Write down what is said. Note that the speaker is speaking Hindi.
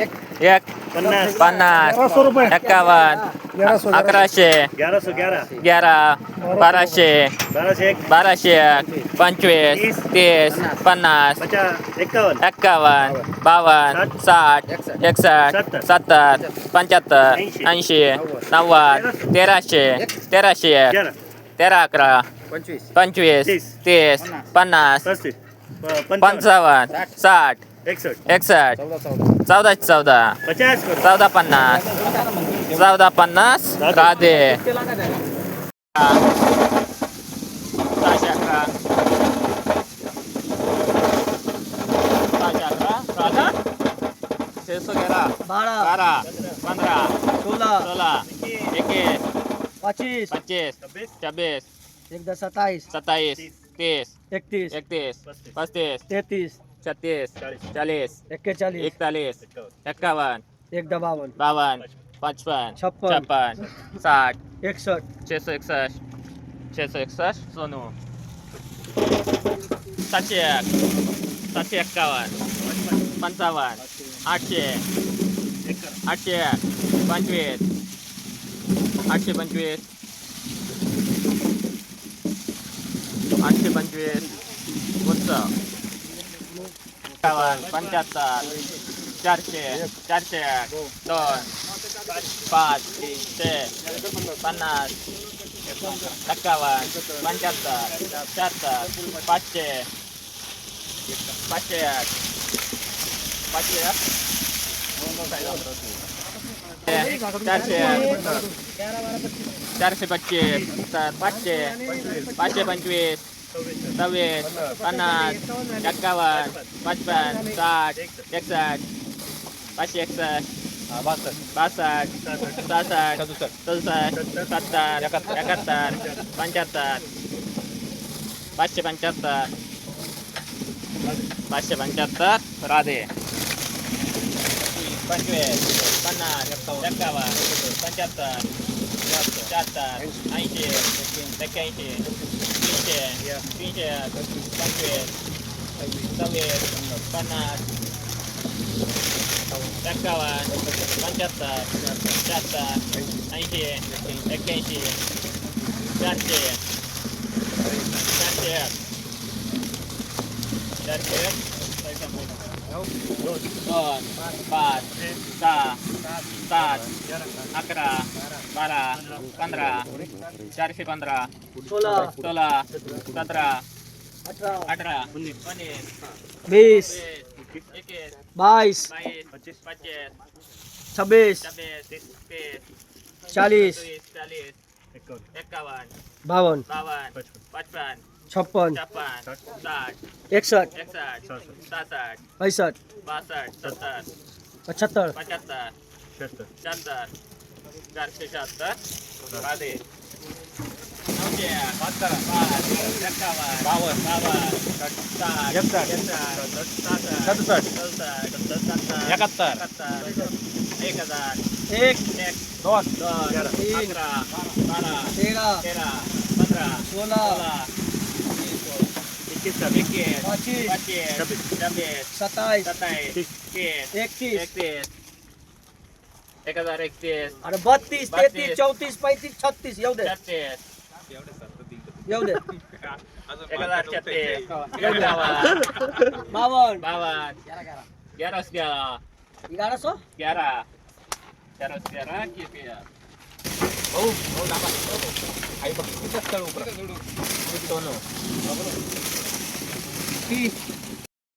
एक. पन्नास. पन्नास. एक्कावन्न. अकराशे. ग्यारह सौ ग्यारह ग्यारा. बाराशे. बारह एक. बाराशे एक. पंचवीस. तीस. पन्नास. पचास. इक्यावन एक्कावन्न. बावन्न. साठ. एकसष्ट. सत्तर. पंच्याहत्तर. ऐंशी. नव्वद. तेराशे. तेराशे. एक. ग्यारह तेरा अकरा. पंचवीस. तीस. पन्नास. पंचावन्न. साठ. एकसठ एकसष्ट. चौदा चौदा. चौदा पन्नास. चौदा पन्नास. राधे छेसो पच्चीस. पच्चीस. छब्बीस. एक दस सत्ताईस सत्ताईस तीस. एकतीस एकतीस पस्तीस पस्तीस तेहतीस छत्तीस एक्केचाळीस एकतालीस एकावन्न एक्कावन्न एकदा बावन्न बावन्न पचपन छप्पन. छप्पन साठ एकसष्ट छेसो एकसष्ट छेसो एकसष्ट सोनू सातशे एक सातशे एक्कावन्न पंचावन्न आठशे आठशे एक पंचवीस आठशे पंचवीस आठशे पंचवीस उत्सव एक्कावन्न पंच्याहत्तर चारशे चारशे एक दोन पाच तीनशे पन्नास एक्कावन्न पंच्याहत्तर शहात्तर पाचशे पाचशे एक पाचशे एक चारशे एक चारशे पच्चीस तर पाचशे पाचशे पंचवीस सव्वीस पन्नास एक्कावन्न पचपन साठ एकसष्ट पाचशे एकसष्ट बासष्ट सहासष्ट सदुसष्ट सत्तर एकाहत्तर पंच्याहत्तर पाचशे पंच्याहत्तर पाचशे पंच्याहत्तर राधे पंचवीस पन्नास एक्कावन्न पंच्याहत्तर ચારસો એંશી એક્યાસી ત્રીસે ત્રીસે પંચવીસ છવ્વીસ પચાસ એકાવન પંચોતેર ચારસો એંશી એક્યાસી ચારસે ચારસે ચારસે ત્રણ પાંચ સાત સાત અકરા बारह पंद्रह चार से पंद्रह सोलह सोलह सत्रह अठारह अठारह उन्नीस बीस बाईस पच्चीस पच्चीस छब्बीस चालीस चालीस इक्यावन बावन बावन पचपन छप्पन छप्पन साठ एकसठ इकसठ सड़सठ पैंसठ बासठ सत्तर पचहत्तर पचहत्तर छिहत्तर 460 10 एकाहत्तर एक हज़ार एक दोन दोन तीन बारा तेरा तेरा पंधरा सोळा इक्कीस इक्कीस पच्चीस पच्चीस छब्बीस छब्बीस सत्ताईस सत्ताईस एकतीस एकतीस एक हजार एकतीस. अरे बत्तीस तेहतीस चौतीस पैतीस छत्तीस येऊ दे. छत्तीस. येऊ दे. एक हजार छत्तीस. बावन बावन ग्यारह से ग्यारह ग्यारह सौ? ग्यारह ग्यारह से ग्यारह की पेयर हो हो आई पकड़ कितना चढ़ो ऊपर चढ़ो तीस